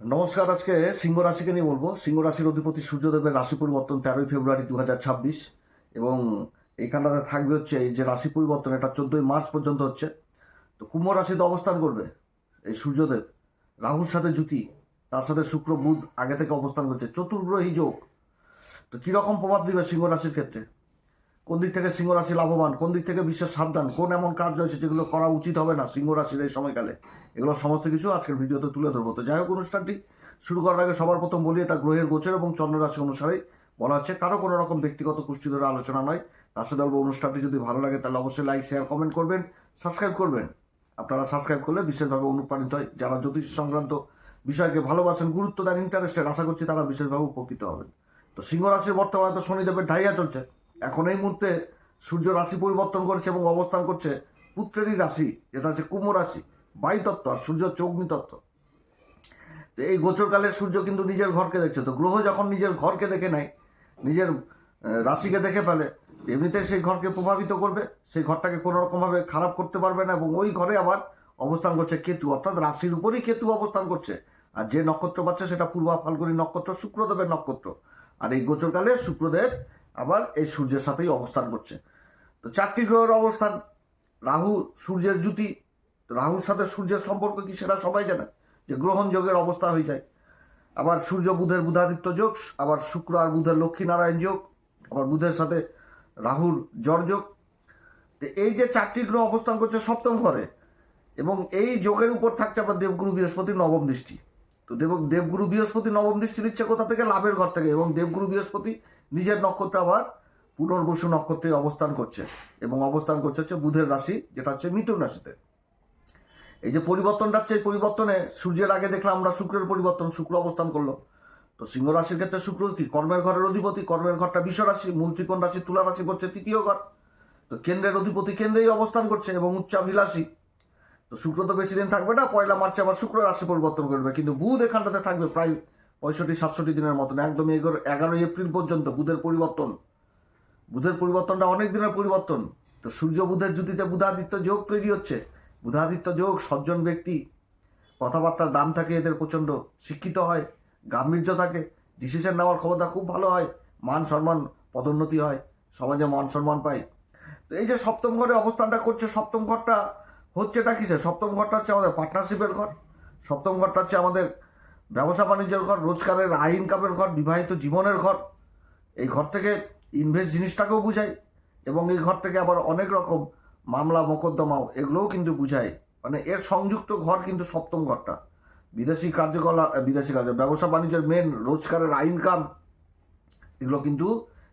নমস্কার, আজকে সিংহ রাশিকে নিয়ে বলব। সিংহ রাশির অধিপতি সূর্যদেবের রাশি পরিবর্তন তেরোই ফেব্রুয়ারি দু হাজার ছাব্বিশ এবং এইখানটাতে থাকবে হচ্ছে এই যে রাশি পরিবর্তন, এটা চোদ্দোই মার্চ পর্যন্ত হচ্ছে। তো কুম্ভ রাশিতে অবস্থান করবে এই সূর্যদেব। রাহুর সাথে জুতি তার সাথে শুক্র, বুধ আগে থেকে অবস্থান করছে। চতুর্গ্রহী যোগ। তো কীরকম প্রভাব দিবে সিংহ রাশির ক্ষেত্রে? কোন দিক থেকে সিংহ রাশি লাভবান, কোন দিক থেকে বিশেষ সাবধান, কোন এমন কাজ রয়েছে যেগুলো করা উচিত হবে না সিংহ রাশির এই সময়কালে। এগুলো সমস্ত কিছু আজকের ভিডিওতে তুলে ধরবো। তো যাই হোক অনুষ্ঠানটি শুরু করার আগে সবার প্রথম বলি, এটা গ্রহের গোচর এবং চন্দ্র রাশি অনুসারেই বলা হচ্ছে, কারও কোনো রকম ব্যক্তিগত পুষ্টি ধরে আলোচনা নয়। তার সাথে বলব, অনুষ্ঠানটি যদি ভালো লাগে তাহলে অবশ্যই লাইক শেয়ার কমেন্ট করবেন সাবস্ক্রাইব করবেন। আপনারা সাবস্ক্রাইব করলে বিশেষভাবে অনুপ্রাণিত হয়। যারা জ্যোতিষ সংক্রান্ত বিষয়কে ভালোবাসেন, গুরুত্ব দেন ইন্টারেস্টেড আশা করছি তারা বিশেষভাবে উপকৃত হবেন। তো সিংহ রাশির বর্তমানে তো শনিদেবের ঢাইয়া চলছে। এখন এই মুহূর্তে সূর্য রাশি পরিবর্তন করছে এবং অবস্থান করছে পুত্রেরই রাশি, যেটা হচ্ছে কুম্ভ রাশি বায়ু তত্ত্ব আর সূর্য হচ্ছে অগ্নি তত্ত্ব তো এই গোচরকালে সূর্য কিন্তু নিজের ঘরকে দেখছে। তো গ্রহ যখন নিজের ঘরকে দেখে নেয়, নিজের রাশিকে দেখে ফেলে, এমনিতে সেই ঘরকে প্রভাবিত করবে। সেই ঘরটাকে কোনো রকমভাবে খারাপ করতে পারবে না এবং ওই ঘরে আবার অবস্থান করছে কেতু, অর্থাৎ রাশির উপরই কেতু অবস্থান করছে। আর যে নক্ষত্র পাচ্ছে সেটা পূর্বা ফাল্গুনী নক্ষত্র, শুক্রদেবের নক্ষত্র। আর এই গোচরকালে শুক্রদেব আবার এই সূর্যের সাথেই অবস্থান করছে। তো চারটি গ্রহের অবস্থান, রাহু সূর্যের জুতি রাহুর সাথে সূর্যের সম্পর্ক কি সেটা সবাই জানে, যে গ্রহণ যোগের অবস্থা হয়ে যায়। আবার সূর্য বুধের বুধাদিত্য যোগ, আবার শুক্র আর বুধের লক্ষ্মীনারায়ণ যোগ, আবার বুধের সাথে রাহুর জর যোগ। তো এই যে চারটি গ্রহ অবস্থান করছে সপ্তম ঘরে, এবং এই যোগের উপর থাকছে আবার দেবগুরু বৃহস্পতি নবম দৃষ্টি। তো দেব দেবগুরু বৃহস্পতি নবম দৃষ্টি দিচ্ছে কোথা থেকে? লাভের ঘর থেকে, এবং দেবগুরু বৃহস্পতি নিজের নক্ষত্র আবার পুনর্বসু নক্ষত্রে অবস্থান করছে এবং অবস্থান করছে হচ্ছে বুধের রাশি, যেটা হচ্ছে মিথুন রাশিতে। এই যে পরিবর্তনটা হচ্ছে এই পরিবর্তনে সূর্যের আগে দেখলাম আমরা শুক্রের পরিবর্তন, শুক্র অবস্থান করল। তো সিংহ রাশির ক্ষেত্রে শুক্র কি? কর্মের ঘরের অধিপতি, কর্মের ঘরটা বিশ্ব রাশি মূল ত্রিকোণ রাশি? তুলা রাশি করছে, তৃতীয় ঘর। তো কেন্দ্রের অধিপতি কেন্দ্রেই অবস্থান করছে এবং উচ্চাভিলাষী। তো শুক্র তো বেশি দিন থাকবে না, পয়লা মার্চে আবার শুক্র রাশি পরিবর্তন করবে, কিন্তু বুধ এখানটাতে থাকবে প্রায় পঁয়ষট্টি, সাতষট্টি দিনের মতন, একদম এগারো, এগারোই এপ্রিল পর্যন্ত বুধের পরিবর্তন। বুধের পরিবর্তনটা অনেক দিনের পরিবর্তন। তো সূর্য বুধের জুতিতে বুধাদিত্য যোগ তৈরি হচ্ছে। বুধাদিত্য যোগ সজ্জন ব্যক্তি। কথাবার্তার দাম থাকে, এদের প্রচণ্ড। শিক্ষিত হয়, গাম্ভীর্য থাকে ডিসিশন নেওয়ার ক্ষমতা খুব ভালো হয়, মান সম্মান পদোন্নতি হয়, সমাজে মান সম্মান পায় তো এই যে সপ্তম ঘরে অবস্থানটা করছে, সপ্তম ঘরটা হচ্ছেটা কিসে সপ্তম ঘরটা হচ্ছে আমাদের পার্টনারশিপের ঘর। সপ্তম ঘরটা হচ্ছে আমাদের ব্যবসা বাণিজ্যের ঘর, রোজগারের আয় ইনকামের ঘর, বিবাহিত জীবনের ঘর, এই ঘর থেকে ইনভেস্ট জিনিসটাকেও বুঝায় এবং এই ঘর থেকে আবার অনেক রকম মামলা মোকদ্দমাও এগুলোও কিন্তু বুঝায়। মানে এর সংযুক্ত ঘর কিন্তু সপ্তম ঘরটা। বিদেশি কার্যকলাপ বিদেশি কার্য, ব্যবসা বাণিজ্যের মেন রোজগারের আয় ইনকাম এগুলো কিন্তু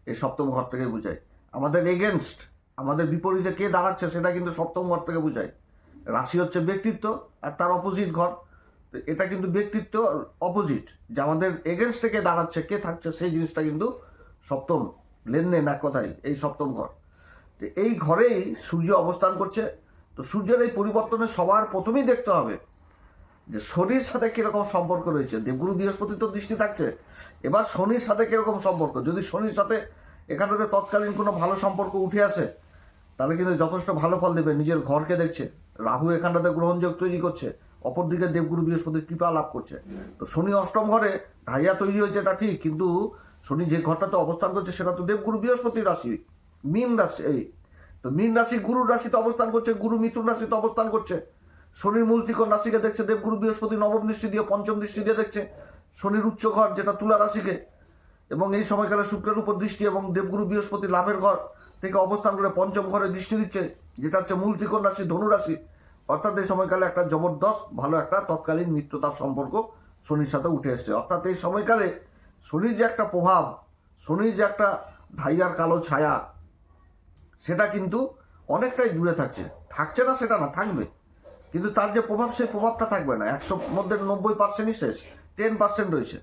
এই সপ্তম ঘর থেকে বুঝায়। আমাদের এগেনস্ট আমাদের বিপরীতে কে দাঁড়াচ্ছে সেটা কিন্তু সপ্তম ঘর থেকে বুঝায়। রাশি হচ্ছে ব্যক্তিত্ব আর তার অপোজিট ঘর। এটা কিন্তু ব্যক্তিত্ব অপোজিট যে আমাদের এগেনস্ট থেকে দাঁড়াচ্ছে, কে থাকছে, সেই জিনিসটা কিন্তু সপ্তম লেনদেন এক কথাই এই সপ্তম ঘর। তো এই ঘরেই সূর্য অবস্থান করছে। তো সূর্যের এই পরিবর্তনে সবার প্রথমেই দেখতে হবে যে শনির সাথে কীরকম সম্পর্ক রয়েছে। দেবগুরু বৃহস্পতি তো দৃষ্টি থাকছে। এবার শনির সাথে কীরকম সম্পর্ক? যদি শনির সাথে এখানটাতে তৎকালীন কোনো ভালো সম্পর্ক উঠে আসে, তাহলে কিন্তু যথেষ্ট ভালো ফল দেবে। নিজের ঘরকে দেখছে। রাহু এখানটাতে গ্রহণযোগ তৈরি করছে। অপরদিকে দেবগুরু বৃহস্পতির কৃপা লাভ করছে। তো শনি অষ্টম ঘরে ঢাইয়া তৈরি হয়েছে, এটা ঠিক, কিন্তু শনি যে ঘরটাতে অবস্থান করছে, সেটা তো দেবগুরু বৃহস্পতির রাশি, মীন রাশি, এই, তো মীন রাশি গুরুর রাশিতে অবস্থান করছে, গুরু মিথুন রাশিতে অবস্থান করছে। শনির মূল ত্রিকোণ রাশিকে দেখছে, দেবগুরু বৃহস্পতি নবম দৃষ্টি দিয়ে, পঞ্চম দৃষ্টি দিয়ে দেখছে, শনির উচ্চ ঘর যেটা তুলা রাশিকে, এবং এই সময়কালে শুক্রের উপর দৃষ্টি এবং দেবগুরু বৃহস্পতি লাভের ঘর থেকে অবস্থান করে পঞ্চম ঘরে দৃষ্টি দিচ্ছে, যেটা হচ্ছে মূল ত্রিকোণ রাশি, ধনু রাশি। অর্থাৎ এই সময়কালে একটা জবরদস্ত ভালো একটা তৎকালীন মিত্রতার সম্পর্ক শনির সাথে উঠে এসছে। অর্থাৎ এই সময়কালে শনির যে একটা প্রভাব, শনির যে একটা ঢাইয়ার কালো ছায়া, সেটা কিন্তু অনেকটাই দূরে থাকছে। থাকছে না সেটা না, থাকবে। কিন্তু তার যে প্রভাব, সেই প্রভাবটা থাকবে না। একশো মধ্যে নব্বই পার্সেন্টই শেষ টেন পার্সেন্ট রয়েছে।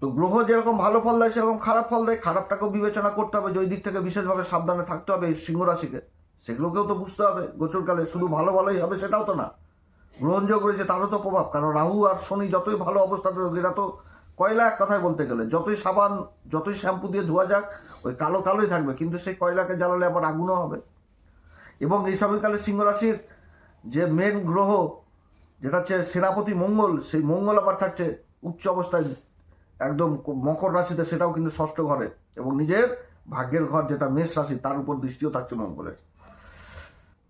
তো গ্রহ যেরকম ভালো ফল দেয়, সেরকম খারাপ ফল দেয়। খারাপটাকেও বিবেচনা করতে হবে। যে ওই দিক থেকে বিশেষভাবে সাবধানে থাকতে হবে এই সিংহ রাশিকে সেগুলোকেও তো বুঝতে হবে, গোচরকালে শুধু ভালো ভালোই হবে সেটাও তো না। গ্রহণযোগ রয়েছে তারও তো প্রভাব, কারণ রাহু আর শনি যতই ভালো অবস্থাতে এরা তো কয়লা এক কথায় বলতে গেলে, যতই সাবান, যতই শ্যাম্পু দিয়ে ধোয়া যাক, ওই কালো কালোই থাকবে, কিন্তু সেই কয়লাকে জ্বালালে আবার আগুনও হবে। এবং এই সময়কালে সিংহ রাশির যে মেন গ্রহ, যেটা হচ্ছে সেনাপতি মঙ্গল, সেই মঙ্গল আবার থাকছে উচ্চ অবস্থায়, একদম মকর রাশিতে, সেটাও কিন্তু ষষ্ঠ ঘরে। এবং নিজের ভাগ্যের ঘর যেটা মেষ রাশি, তার উপর দৃষ্টিও থাকছে মঙ্গলের।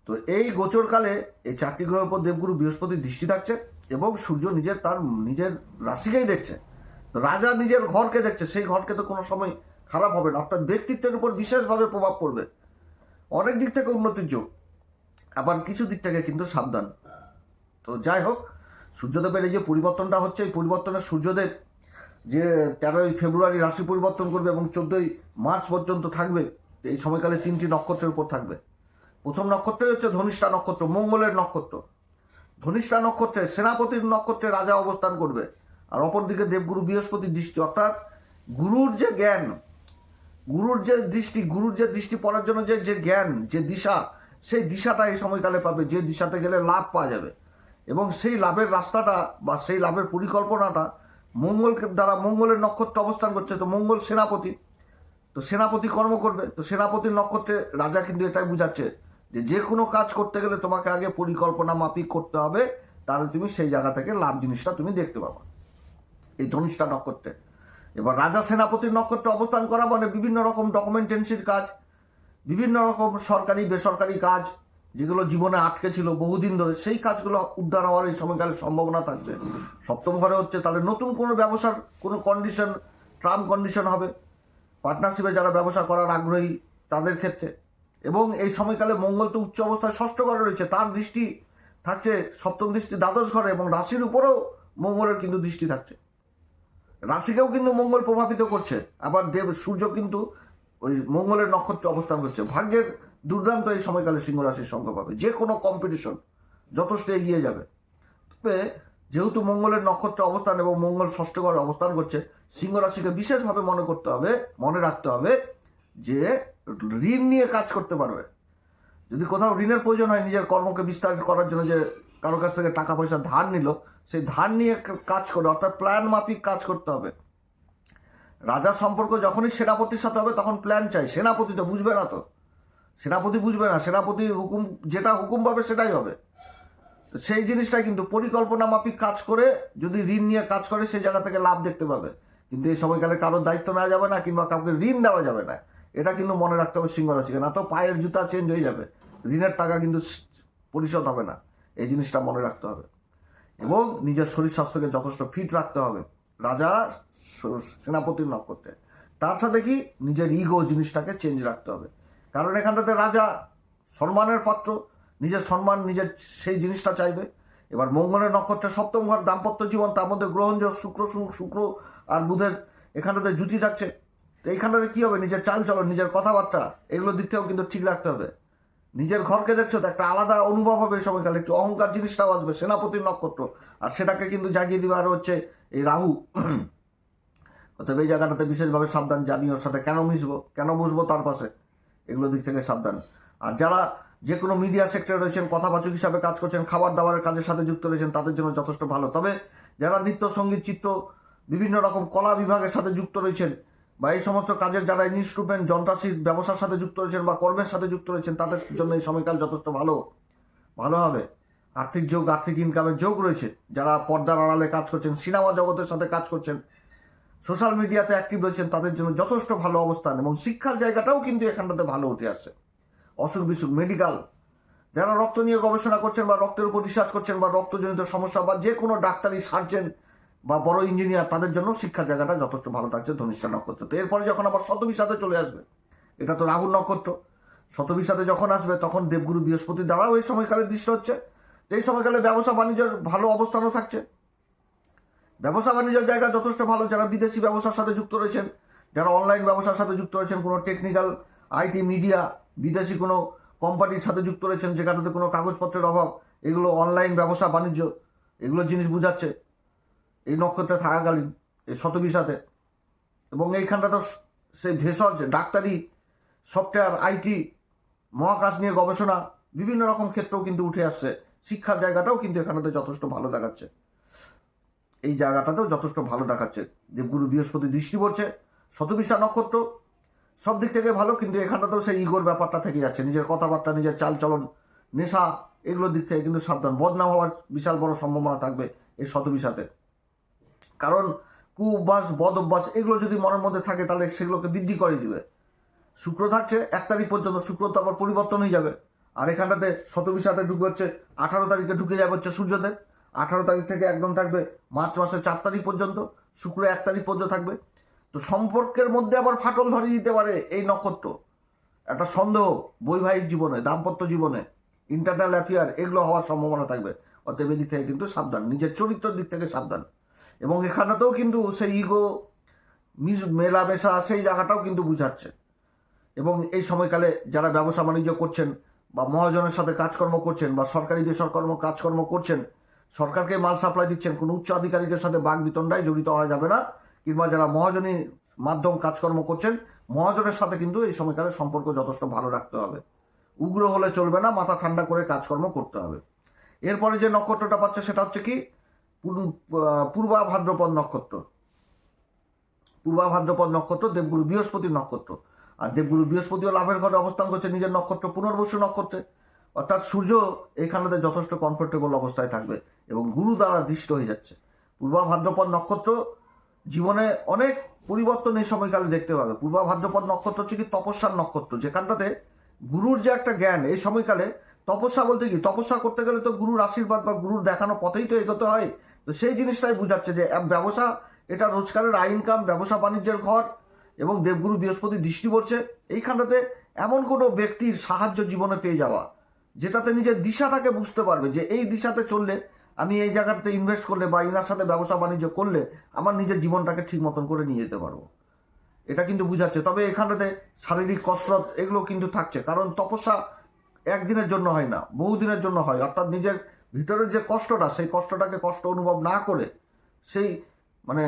তো এই গোচরকালে এই চারটি গ্রহের উপর দেবগুরু বৃহস্পতির দৃষ্টি থাকছে এবং সূর্য নিজের তার নিজের রাশিকেই দেখছে। রাজা নিজের ঘরকে দেখছে, সেই ঘরকে তো কোনো সময় খারাপ হবে না। অর্থাৎ ব্যক্তিত্বের উপর বিশেষভাবে প্রভাব পড়বে। অনেক দিক থেকে উন্নতির যোগ, আবার কিছু দিক থেকে কিন্তু সাবধান। তো যাই হোক, সূর্যদেবের এই যে পরিবর্তনটা হচ্ছে, এই পরিবর্তনের সূর্যদেব যে তেরোই ফেব্রুয়ারি রাশি পরিবর্তন করবে এবং চোদ্দোই মার্চ পর্যন্ত থাকবে, এই সময়কালে তিনটি নক্ষত্রের উপর থাকবে। প্রথম নক্ষত্রই হচ্ছে ধনিষ্ঠা নক্ষত্র, মঙ্গলের নক্ষত্র। ধনিষ্ঠা নক্ষত্রে সেনাপতির নক্ষত্রে রাজা অবস্থান করবে। আর অপরদিকে দেবগুরু বৃহস্পতির দৃষ্টি, অর্থাৎ গুরুর যে জ্ঞান, গুরুর যে দৃষ্টি, গুরুর যে দৃষ্টি পড়ার জন্য যে যে জ্ঞান, যে দিশা, সেই দিশাটা এই সময়কালে পাবে। যে দিশাতে গেলে লাভ পাওয়া যাবে। এবং সেই লাভের রাস্তাটা বা সেই লাভের পরিকল্পনাটা মঙ্গলকে দ্বারা মঙ্গলের নক্ষত্র অবস্থান করছে, তো মঙ্গল সেনাপতি। তো সেনাপতি কর্ম করবে। তো সেনাপতির নক্ষত্রে রাজা কিন্তু এটাই বুঝাচ্ছে যে যে কোনো কাজ করতে গেলে তোমাকে আগে পরিকল্পনা মাফিক করতে হবে, তাহলে তুমি সেই জায়গা থেকে লাভ জিনিসটা তুমি দেখতে পাবে। এই ধনিষ্ঠা নক্ষত্রে এবার রাজা সেনাপতির নক্ষত্রে অবস্থান করা মানে বিভিন্ন রকম ডকুমেন্টেন্সির কাজ, বিভিন্ন রকম সরকারি, বেসরকারি কাজ, যেগুলো জীবনে আটকে ছিল বহুদিন ধরে, সেই কাজগুলো উদ্ধার হওয়ার এই সময়কালে সম্ভাবনা থাকছে। সপ্তম ঘরে হচ্ছে, তাহলে নতুন কোনো ব্যবসার কোনো কন্ডিশন ট্রাম কন্ডিশন হবে। পার্টনারশিপে যারা ব্যবসা করার আগ্রহী, তাদের ক্ষেত্রে। এবং এই সময়কালে মঙ্গল তো উচ্চ অবস্থায় ষষ্ঠ ঘরে রয়েছে, তার দৃষ্টি থাকছে সপ্তম দৃষ্টি দ্বাদশ ঘরে এবং রাশির উপরেও মঙ্গলের কিন্তু দৃষ্টি থাকছে। রাশিকেও কিন্তু মঙ্গল প্রভাবিত করছে, আবার দেব, সূর্য কিন্তু ওই মঙ্গলের নক্ষত্র অবস্থান করছে। ভাগ্যের দুর্দান্ত এই সময়কালে সিংহ রাশির সঙ্গ পাবে, যে কোনো কম্পিটিশন যথেষ্ট এগিয়ে যাবে। তবে যেহেতু মঙ্গলের নক্ষত্র অবস্থান এবং মঙ্গল ষষ্ঠ ঘরে অবস্থান করছে, সিংহ রাশিকে বিশেষভাবে মনে করতে হবে, মনে রাখতে হবে যে ঋণ নিয়ে কাজ করতে পারবে। যদি কোথাও ঋণের প্রয়োজন হয়, নিজের কর্মকে বিস্তার করার জন্য যে কারও কাছ থেকে টাকা পয়সা ধার নিল, সেই ধার নিয়ে কাজ করে, অর্থাৎ প্ল্যান মাফিক কাজ করতে হবে। রাজার সম্পর্ক যখনই সেনাপতির সাথে হবে, তখন প্ল্যান চাই। সেনাপতি তো বুঝবে না তো। সেনাপতি বুঝবে না। সেনাপতি হুকুম, যেটা হুকুম পাবে সেটাই হবে। সেই জিনিসটাই কিন্তু পরিকল্পনা মাফিক কাজ করে, যদি ঋণ নিয়ে কাজ করে, সেই জায়গা থেকে লাভ দেখতে পাবে। কিন্তু এই সময়কালে কারোর দায়িত্ব নেওয়া যাবে না, কিংবা কাউকে ঋণ দেওয়া যাবে না। এটা কিন্তু মনে রাখতে হবে সিংহ রাশিকে না তো পায়ের জুতা চেঞ্জ হয়ে যাবে। ঋণের টাকা কিন্তু পরিশোধ হবে না। এই জিনিসটা মনে রাখতে হবে। এবং নিজের শরীর স্বাস্থ্যকে যথেষ্ট ফিট রাখতে হবে। রাজা সেনাপতির নক্ষত্রে। তার সাথে কি? নিজের ইগো জিনিসটাকে চেঞ্জ রাখতে হবে। কারণ এখানটাতে রাজা সম্মানের পাত্র। নিজের সম্মান, নিজের সেই জিনিসটা চাইবে। এবার মঙ্গলের নক্ষত্রের সপ্তম ঘর, দাম্পত্য জীবন, তার মধ্যে গ্রহণযোগ শুক্র শুক্র আর বুধের এখানটাতে জুতি থাকছে। তো এইখানটাতে কী হবে? নিজের চাল চলন নিজের কথাবার্তা এগুলোর দিক থেকেও কিন্তু ঠিক রাখতে হবে। নিজের ঘরকে দেখছ তো, একটা আলাদা অনুভব হবে এই সময়কালে, একটু অহংকার জিনিসটাও আসবে সেনাপতির নক্ষত্র, আর সেটাকে কিন্তু জাগিয়ে দিবে আরও হচ্ছে এই রাহু। অতএব এই জায়গাটাতে বিশেষভাবে সাবধান, যে আমি ওর সাথে কেন মিশবো, কেন বসবো তার পাশে, এগুলো দিক থেকে সাবধান। আর যারা যে কোনো মিডিয়া সেক্টরে রয়েছেন, কথাবাচক হিসাবে কাজ করছেন, খাবার দাবারের কাজের সাথে যুক্ত রয়েছেন, তাদের জন্য যথেষ্ট ভালো। তবে যারা নৃত্য সংগীত চিত্র, বিভিন্ন রকম কলা বিভাগের সাথে যুক্ত রয়েছেন বা এই সমস্ত কাজের যারা ইনস্ট্রুমেন্ট যন্ত্রাশীর ব্যবসার সাথে যুক্ত রয়েছেন বা কর্মের সাথে যুক্ত রয়েছেন, তাদের জন্য এই সময়কাল যথেষ্ট ভালো। ভালো হবে। আর্থিক যোগ, আর্থিক ইনকামের যোগ রয়েছে। যারা পর্দার আড়ালে কাজ করছেন, সিনেমা জগতের সাথে কাজ করছেন সোশ্যাল মিডিয়াতে অ্যাক্টিভ রয়েছেন, তাদের জন্য যথেষ্ট ভালো অবস্থান এবং শিক্ষার জায়গাটাও কিন্তু এখানটাতে ভালো উঠে আসছে। অসুখ বিসুখ মেডিকেল যারা রক্ত নিয়ে গবেষণা করছেন বা রক্তের উপর রিসার্চ করছেন বা রক্তজনিত সমস্যা বা যে কোনো ডাক্তারি সার্জেন বা বড় ইঞ্জিনিয়ার তাদের জন্য শিক্ষা জায়গাটা যথেষ্ট ভালো থাকছে ধনিষ্ঠা নক্ষত্র। তো এরপরে যখন আবার শতবিশাতে চলে আসবে, এটা তো রাহুর নক্ষত্র। শতবিশাতে যখন আসবে, তখন দেবগুরু বৃহস্পতি দ্বারাও এই সময়কালে দৃষ্টি হচ্ছে। এই সময়কালে ব্যবসা বাণিজ্যের ভালো অবস্থানও থাকছে। ব্যবসা বাণিজ্যের জায়গা যথেষ্ট ভালো। যারা বিদেশি ব্যবসার সাথে যুক্ত রয়েছেন, যারা অনলাইন ব্যবসার সাথে যুক্ত রয়েছেন, কোনো টেকনিক্যাল আইটি মিডিয়া বিদেশি কোনো কোম্পানির সাথে যুক্ত রয়েছেন, যেখানে কোনো কাগজপত্রের অভাব, এগুলো অনলাইন ব্যবসা বাণিজ্য, এগুলো জিনিস বোঝাচ্ছে। এই নক্ষত্রে থাকাকালীন, এই শতবিশাতে এবং এইখানটা তো সেই ভেষজ, ডাক্তারি, সফটওয়্যার আইটি মহাকাশ নিয়ে গবেষণা, বিভিন্ন রকম ক্ষেত্রেও কিন্তু উঠে আসছে। শিক্ষার জায়গাটাও কিন্তু এখানেতে যথেষ্ট ভালো দেখাচ্ছে। এই জায়গাটাতেও যথেষ্ট ভালো দেখাচ্ছে। দেবগুরু বৃহস্পতি দৃষ্টি পড়ছে। শতবিশা নক্ষত্র সব দিক থেকে ভালো, কিন্তু এখানটাতেও সেই ইগোর ব্যাপারটা থেকে যাচ্ছে। নিজের কথাবার্তা, নিজের চালচলন, নেশা, এগুলোর দিক থেকে কিন্তু সাবধান। বদনাম হওয়ার বিশাল বড় সম্ভাবনা থাকবে এই শতবিশাতে। কারণ কু অভ্যাস বদ অভ্যাস এগুলো যদি মনের মধ্যে থাকে তাহলে সেগুলোকে বৃদ্ধি করে দিবে। শুক্র থাকছে, এক তারিখ পর্যন্ত শুক্র তো আবার পরিবর্তন হয়ে যাবে। আর এখানটাতে শতবিশাতে ঢুকে হচ্ছে, আঠারো তারিখে ঢুকে যাবে হচ্ছে সূর্যদেব। আঠারো তারিখ থেকে একদম থাকবে মার্চ মাসের চার তারিখ পর্যন্ত, শুক্র এক তারিখ পর্যন্ত থাকবে। তো সম্পর্কের মধ্যে আবার ফাটল ধরিয়ে দিতে পারে এই নক্ষত্র। একটা সন্দেহ বৈবাহিক জীবনে, দাম্পত্য জীবনে ইন্টারনাল অ্যাফেয়ার এগুলো হওয়ার সম্ভাবনা থাকবে। অতএব এদিক থেকে কিন্তু সাবধান, নিজের চরিত্রের দিক থেকে সাবধান। এবং এখানেতেও কিন্তু সেই ইগো মিস মেলামেশা সেই জায়গাটাও কিন্তু বুঝাচ্ছে। এবং এই সময়কালে যারা ব্যবসা বাণিজ্য করছেন বা মহাজনের সাথে কাজকর্ম করছেন বা সরকারি বেসরকর্ম কাজকর্ম করছেন, সরকারকে মাল সাপ্লাই দিচ্ছেন, কোনো উচ্চ আধিকারিকের সাথে বাঘ বিতণ্ডায় জড়িত হওয়া যাবে না, কিংবা যারা মহাজনী মাধ্যম কাজকর্ম করছেন, মহাজনের সাথে কিন্তু এই সময়কালে সম্পর্ক যথেষ্ট ভালো রাখতে হবে। উগ্র হলে চলবে না, মাথা ঠান্ডা করে কাজকর্ম করতে হবে। এরপরে যে নক্ষত্রটা পাচ্ছে সেটা হচ্ছে কি? পূর্ব- ভাদ্রপদ নক্ষত্র। পূর্বা ভাদ্রপদ নক্ষত্র, দেবগুরু বৃহস্পতির নক্ষত্র। আর দেবগুরু বৃহস্পতিও লাভের ঘরে অবস্থান করছে নিজের নক্ষত্র পুনর্বসু নক্ষত্রে। অর্থাৎ সূর্য এইখানেতে যথেষ্ট কমফোর্টেবল অবস্থায় থাকবে এবং গুরু দ্বারা দৃষ্ট হয়ে যাচ্ছে। পূর্বা ভাদ্রপদ নক্ষত্র জীবনে অনেক পরিবর্তন এই সময়কালে দেখতে পাবে। পূর্বা ভাদ্রপদ নক্ষত্র হচ্ছে কি তপস্যার নক্ষত্র। যেখানটাতে গুরুর যে একটা জ্ঞান, এই সময়কালে তপস্যা বলতে কি? তপস্যা করতে গেলে তো গুরুর আশীর্বাদ বা গুরুর দেখানো পথেই তো এগোতে হয়। তো সেই জিনিসটাই বোঝাচ্ছে যে ব্যবসা, এটা রোজগারের আয় ইনকাম ব্যবসা বাণিজ্যের ঘর এবং দেবগুরু বৃহস্পতি দৃষ্টি পড়ছে। এইখানটাতে এমন কোনো ব্যক্তির সাহায্য জীবনে পেয়ে যাওয়া, যেটাতে নিজের দিশাটাকে বুঝতে পারবে যে এই দিশাতে চললে, আমি এই জায়গাটাতে ইনভেস্ট করলে বা ইনার সাথে ব্যবসা বাণিজ্য করলে আমার নিজের জীবনটাকে ঠিক মতন করে নিয়ে যেতে পারব। এটা কিন্তু বুঝাচ্ছে। তবে এখানটাতে শারীরিক কসরত এগুলো কিন্তু থাকছে। কারণ তপস্যা একদিনের জন্য হয় না, বহুদিনের জন্য হয়। অর্থাৎ নিজের ভিতরের যে কষ্টটা, সেই কষ্টটাকে কষ্ট অনুভব না করে সেই মানে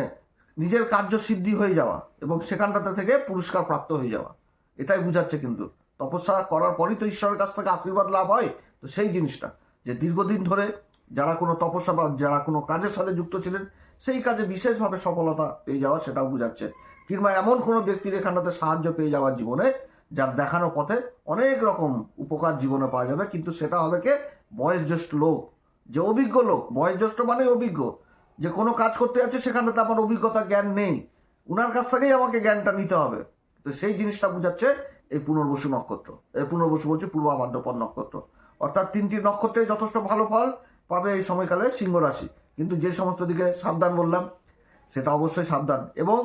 নিজের কার্য সিদ্ধি হয়ে যাওয়া এবং সেখানটাতে থেকে পুরস্কার প্রাপ্ত হয়ে যাওয়া। এটাই বুঝাচ্ছে কিন্তু। তপস্যা করার পরই তো ঈশ্বরের কাছ থেকে আশীর্বাদ লাভ হয়। তো সেই জিনিসটা যে দীর্ঘদিন ধরে যারা কোনো তপস্যা বা যারা কোনো কাজের সাথে যুক্ত ছিলেন, সেই কাজে বিশেষভাবে সফলতা পেয়ে যাওয়া সেটাও বুঝাচ্ছে। কিংবা এমন কোনো ব্যক্তির এখানটাতে সাহায্য পেয়ে যাওয়ার জীবনে যার দেখানো পথে অনেক রকম উপকার জীবনে পাওয়া যাবে, কিন্তু সেটা হবে কে? বয়োজ্যেষ্ঠ লোক, যে অভিজ্ঞ লোক, বয়োজ্যেষ্ঠ মানে অভিজ্ঞ, যে কোনো কাজ করতে যাচ্ছে সেখানটাতে আমার অভিজ্ঞতা জ্ঞান নেই, উনার কাছ থেকেই আমাকে জ্ঞানটা নিতে হবে। তো সেই জিনিসটা বুঝাচ্ছে এই পুনর্বসু নক্ষত্র, এই পুনর্বসু বলছে পূর্বা ভাদ্রপদ নক্ষত্র। অর্থাৎ তিনটি নক্ষত্রে যথেষ্ট ভালো ফল পাবে এই সময়কালে সিংহ রাশি। কিন্তু যে সমস্ত দিকে সাবধান বললাম, সেটা অবশ্যই সাবধান। এবং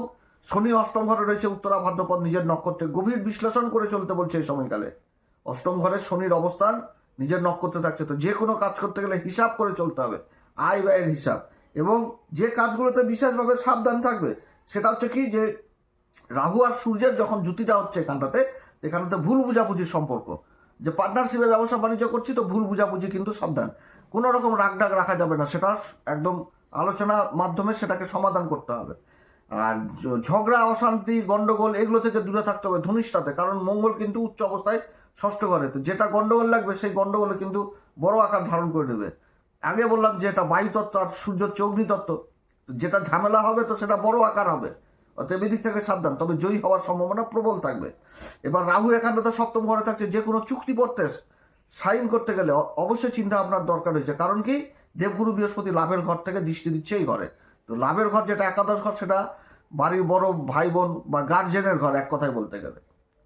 শনি অষ্টম ঘরে রয়েছে উত্তরা ভাদ্রপদ নিজের নক্ষত্রে গভীর বিশ্লেষণ করে চলতে বলছে এই সময়কালে। অষ্টম ঘরে শনির অবস্থান নিজের নক্ষত্রে থাকছে তো যে কোনো কাজ করতে গেলে হিসাব করে চলতে হবে, আয় ব্যয়ের হিসাব। এবং যে কাজগুলোতে বিশেষভাবে সাবধান থাকবে, সেটা হচ্ছে কি যে রাহু আর সূর্যের যখন জুতিটা হচ্ছে এখানটাতে এখানটাতে ভুল বুঝাবুঝির সম্পর্ক। যে পার্টনারশিপে ব্যবসা বাণিজ্য করছি তো ভুল বুঝাবুঝি কিন্তু সাবধান। কোনো রকম রাগডাগ রাখা যাবে না, সেটা একদম আলোচনার মাধ্যমে সেটাকে সমাধান করতে হবে। আর ঝগড়া, অশান্তি, গন্ডগোল, এগুলো থেকে দূরে থাকতে হবে ধনিষ্ঠাতে, কারণ মঙ্গল কিন্তু উচ্চ অবস্থায় ষষ্ঠ ঘরে তো যেটা গন্ডগোল লাগবে, সেই গন্ডগোলে কিন্তু বড় আকার ধারণ করে নেবে আগে বললাম যে এটা বায়ুতত্ত্ব আর সূর্য হচ্ছে অগ্নিতত্ত্ব যেটা ঝামেলা হবে, তো সেটা বড় আকার হবে। অতএব এদিক থেকে সাবধান, তবে জয়ী হওয়ার সম্ভাবনা প্রবল থাকবে। এবার রাহু এখানটাতে সপ্তম ঘরে থাকছে, যে কোনো চুক্তি পড়তে সাইন করতে গেলে অবশ্যই চিন্তা ভাবনার দরকার হয়েছে। কারণ কি? দেবগুরু বৃহস্পতি লাভের ঘর থেকে দৃষ্টি দিচ্ছে এই ঘরে। তো লাভের ঘর যেটা একাদশ ঘর, সেটা বাড়ির বড় ভাই বোন বা গার্জেনের ঘর, এক কথায় বলতে গেলে।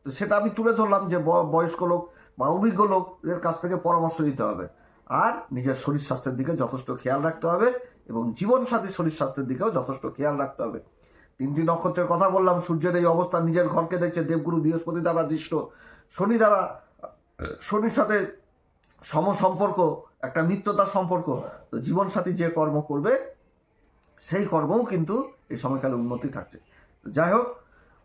তো সেটা আমি তুলে ধরলাম যে বয়স্ক লোক বা অভিজ্ঞ লোকদের কাছ থেকে পরামর্শ নিতে হবে। আর নিজের শরীর স্বাস্থ্যের দিকে যথেষ্ট খেয়াল রাখতে হবে এবং জীবনসাথী শরীর স্বাস্থ্যের দিকেও যথেষ্ট খেয়াল রাখতে হবে। তিনটি নক্ষত্রের কথা বললাম, সূর্যের এই অবস্থা নিজের ঘরকে দেখছে, দেবগুরু বৃহস্পতি দ্বারা দৃষ্ট। শনি দ্বারা, শনির সাথে সম সম্পর্ক একটা মিত্রতার সম্পর্ক। তো জীবনসাথী যে কর্ম করবে, সেই কর্মও কিন্তু এই সময়কালে উন্নতি থাকছে। যাই হোক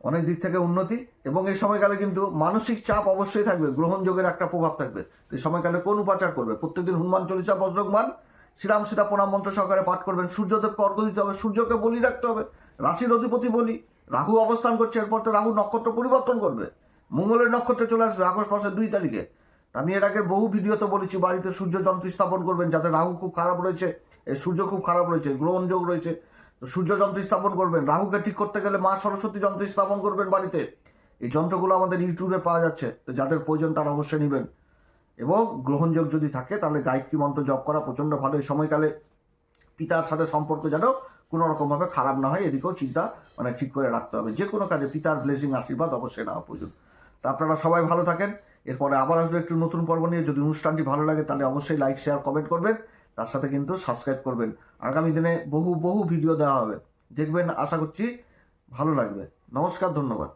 অনেক দিক থেকে উন্নতি এবং এই সময়কালে কিন্তু মানসিক চাপ অবশ্যই থাকবে গ্রহণযোগের একটা প্রভাব থাকবে। এই সময়কালে কোন উপাচার করবে? প্রত্যেকদিন হনুমান চল্লিশা, বজ্রগমান, শ্রীরাম সীতা প্রণাম মন্ত্র সহকারে পাঠ করবেন সূর্যদেবকে অর্ঘ দিতে হবে, সূর্যকে বলি রাখতে হবে, রাশির অধিপতি বলি, রাহু অবস্থান করছে, এরপর তো রাহু নক্ষত্র পরিবর্তন করবে, মঙ্গলের নক্ষত্রে চলে আসবে আগস্ট মাসের দুই তারিখে। আমি এর আগে বহু ভিডিওতে বলেছি, বাড়িতে সূর্য যন্ত্র স্থাপন করবেন যাতে রাহু খুব খারাপ রয়েছে, এই সূর্য খুব খারাপ রয়েছে গ্রহণযোগ রয়েছে তো সূর্য যন্ত্র স্থাপন করবেন, রাহুকে ঠিক করতে গেলে মা সরস্বতী যন্ত্র স্থাপন করবেন বাড়িতে। এই যন্ত্রগুলো আমাদের ইউটিউবে পাওয়া যাচ্ছে, তো যাদের প্রয়োজন তারা অবশ্যই নেবেন। এবং গ্রহণযোগ যদি থাকে, তাহলে গায়ত্রী মন্ত্র জপ করা প্রচণ্ড ভালো। এই সময়কালে পিতার সাথে সম্পর্ক যেন কোনো রকমভাবে খারাপ না হয়, এদিকেও চিন্তা মানে ঠিক করে রাখতে হবে। যে কোনো কাজে পিতার ব্লেসিং আশীর্বাদ অবশ্যই নেওয়া প্রয়োজন। তা আপনারা সবাই ভালো থাকেন। এরপরে আবার আসবে একটু নতুন পর্ব নিয়ে। যদি অনুষ্ঠানটি ভালো লাগে, তাহলে অবশ্যই লাইক শেয়ার কমেন্ট করবেন। তার সাথে কিন্তু সাবস্ক্রাইব করবেন। আগামী দিনে বহু বহু ভিডিও দেওয়া হবে। দেখবেন আশা করছি ভালো লাগবে। নমস্কার ধন্যবাদ।